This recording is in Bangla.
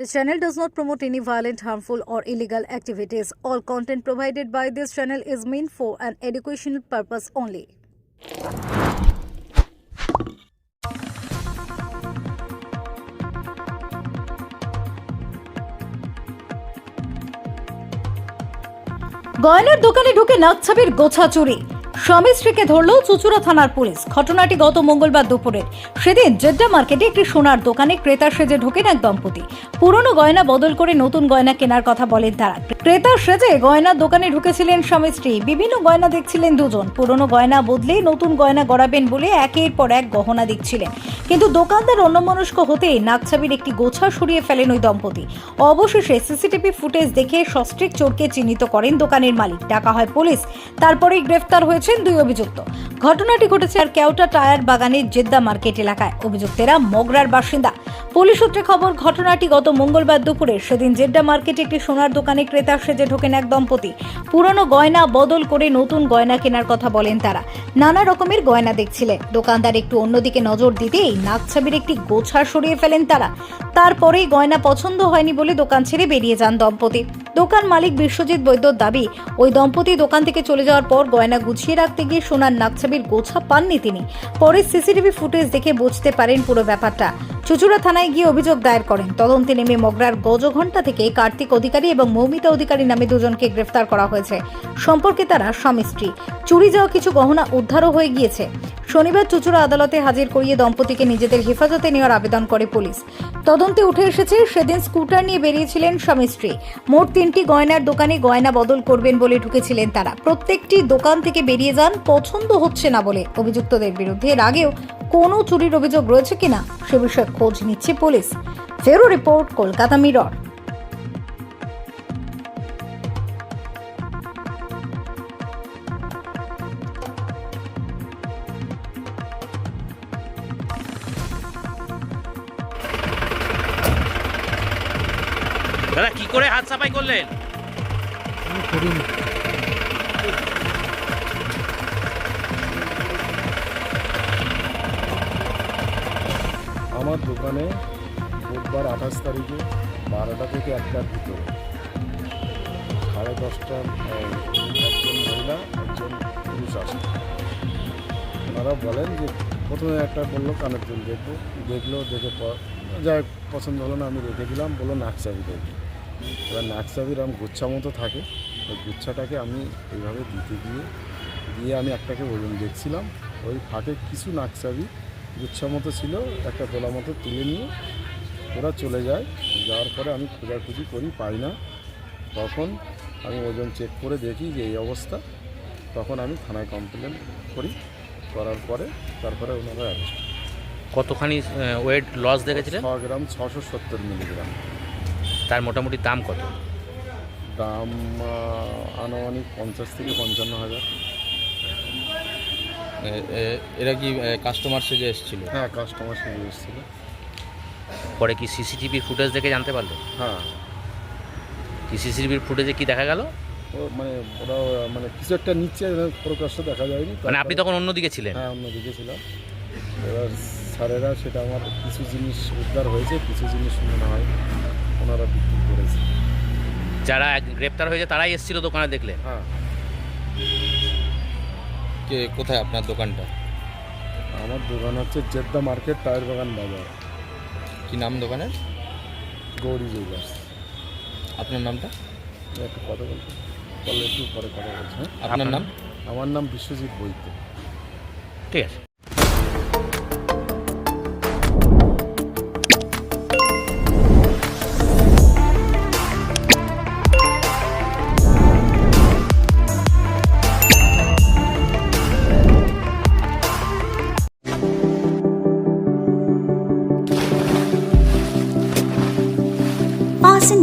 This channel does not promote any violent, harmful, or illegal activities. All content provided by this channel is meant for an educational purpose only. গয়নার দোকানে ঢুকে নাকছাবির গোছা চুরি স্বামী স্ত্রীকে ধরল চুচুড়া থানার পুলিশ। ঘটনাটি গত মঙ্গলবার দুপুরে। সেদিন জেড্ডা মার্কেটে একটি সোনার দোকানে ক্রেতা সেজে ঢোকেন এক দম্পতি। পুরনো গয়না বদল করে নতুন গয়না কেনার কথা বলেন তারা। ক্রেতা সেজে গয়নার দোকানে ঢুকেছিলেন স্বামী স্ত্রী। বিভিন্ন গয়না দেখছিলেন দুজন। পুরনো গয়না বদলে নতুন গয়না গড়াবেন বলে একের পর এক গহনা দেখছিলেন। কিন্তু দোকানদার অন্যমনস্ক হতেই নাকছাবির একটি গোছা সরিয়ে ফেলেন ওই দম্পতি। অবশেষে সিসিটিভি ফুটেজ দেখে সস্ট্রিক চোরকে চিহ্নিত করেন দোকানের মালিক। ডাকা হয় পুলিশ। তারপরেই গ্রেফতার হয়েছেন দুই অভিযুক্ত। ঘটনাটি ঘটেছে আর কেওটা টায়ার বাগানের জেদ্দা মার্কেট এলাকায়। অভিযুক্তেরা মগরার বাসিন্দা। পুলিশ সূত্রে খবর, ঘটনাটি গত মঙ্গলবার দুপুরে। সেদিন জেদ্দা মার্কেটে একটি সোনার দোকানে ক্রেতা সেজে ঢোকেন এক দম্পতি। পুরনো গয়না বদল করে নতুন গয়না কেনার কথা বলেন তারা। নানা রকমের গয়না দেখছিলেন। দোকানদার একটু অন্যদিকে নজর দিতেই নাকছাবির একটি গোছা সরিয়ে ফেলেন তারা। তারপরেই গয়না পছন্দ হয়নি বলে দোকান ছেড়ে বেরিয়ে যান দম্পতি। দোকান মালিক বিশ্বজিৎ বৈদ্যর দাবি, ওই দম্পতি দোকান থেকে চলে যাওয়ার পর গয়না গুছিয়ে রাখতে গিয়ে সোনার নাকছাবির গোছা পাননি তিনি। পরে সিসিটিভি ফুটেজ দেখে বুঝতে পারেন পুরো ব্যাপারটা। চুচুড়া থানায় গিয়ে অভিযোগ দায়ের করেন। তদন্তে নেমে মগরার গজঘণ্টা থেকে কার্তিক অধিকারী এবং মৌমিতা অধিকারী নামে দুজনকে গ্রেফতার করা হয়েছে। সম্পর্কে তারা স্বামী স্ত্রী। চুরি যাওয়া কিছু গহনা উদ্ধারও হয়ে গিয়েছে। শনিবার চুচুড়া আদালতে হাজির করিয়ে দম্পতিকে নিজেদের হেফাজতে নেওয়ার আবেদন করে পুলিশ। তদন্তে উঠে এসেছে, সেদিন স্কুটার নিয়ে বেরিয়েছিলেন স্বামী স্ত্রী। মোট তিনটি গয়নার দোকানে গয়না বদল করবেন বলে ঢুকেছিলেন তারা। প্রত্যেকটি দোকান থেকে বেরিয়ে যান, পছন্দ হচ্ছে না বলে অভিযুক্তদের বিরুদ্ধে এর আগেও কোনো চুরির অভিযোগ রয়েছে কিনা, সে বিষয়ে খোঁজ নিচ্ছে পুলিশ। ফেরো রিপোর্ট, কলকাতা মিরর। দাদা কি করে হাত সাফাই করলেন? আমার দোকানে বুধবার আঠাশ তারিখে বারোটা থেকে একটার ভিতরে। সাড়ে দশটার একজন মহিলা একজন পুরুষ আসে। ওনারা বলেন যে প্রথমে একটা বলল কানের দুল দেখব দেখল দেখে হোক, পছন্দ হলো না আমি রেখে দিলাম। বলল নাকচাবি দেখব এবার নাকচাবির আমি গুচ্ছা মতো থাকে। ওই গুচ্ছাটাকে আমি এইভাবে দিতে গিয়ে দিয়ে আমি একটাকে ওজন দেখছিলাম ওই ফাঁকে কিছু নাকচাবি গুচ্ছা মতো ছিল একটা তোলা মতো তুলে নিয়ে ওরা চলে যায়। যাওয়ার পরে আমি খোঁজাখুঁজি করি পাই না। তখন আমি ওজন চেক করে দেখি যে এই অবস্থা। তখন আমি থানায় কমপ্লেন করি করার পরে তারপরে ওনারা কতখানি ওয়েট লস দেখেছিলেন? ছ গ্রাম ছশো সত্তর মিলিগ্রাম তার মোটামুটি দাম কত? দাম আনুমানিক পঞ্চাশ থেকে পঞ্চান্ন হাজার। এরা কি কাস্টমার সেজে এসেছিল? হ্যাঁ কাস্টমার সেজে এসেছিল। পরে কি সিসিটিভি ফুটেজ দেখে জানতে পারল? হ্যাঁ। কি সিসিটিভির ফুটেজে কি দেখা গেল? ও মানে ওরা মানে কিছু একটা নিচ্ছে প্রকাশ্য দেখা যায়নি। মানে আপনি তখন অন্যদিকে ছিলেন? হ্যাঁ অন্যদিকে ছিলাম। এবার স্যারেরা সেটা আমার কিছু জিনিস উদ্ধার হয়েছে কিছু জিনিস মনে হয় ওনারা বিক্রি করেছে। যারা এক- গ্রেপ্তার হয়েছে তারাই এসেছিল দোকানে দেখলে? হ্যাঁ। কে কোথায় আপনার দোকানটা? আমার দোকান হচ্ছে জেদ্দা মার্কেট টায়ার বাগান বাজার। কি নাম দোকানের? গৌরী জুয়েলার্স। আপনার নামটা? একটু কথা বলতে বললে একটু পরে কথা বলছি হ্যাঁ? আপনার নাম? আমার নাম বিশ্বজিৎ বৈদ্য। ঠিক আছে।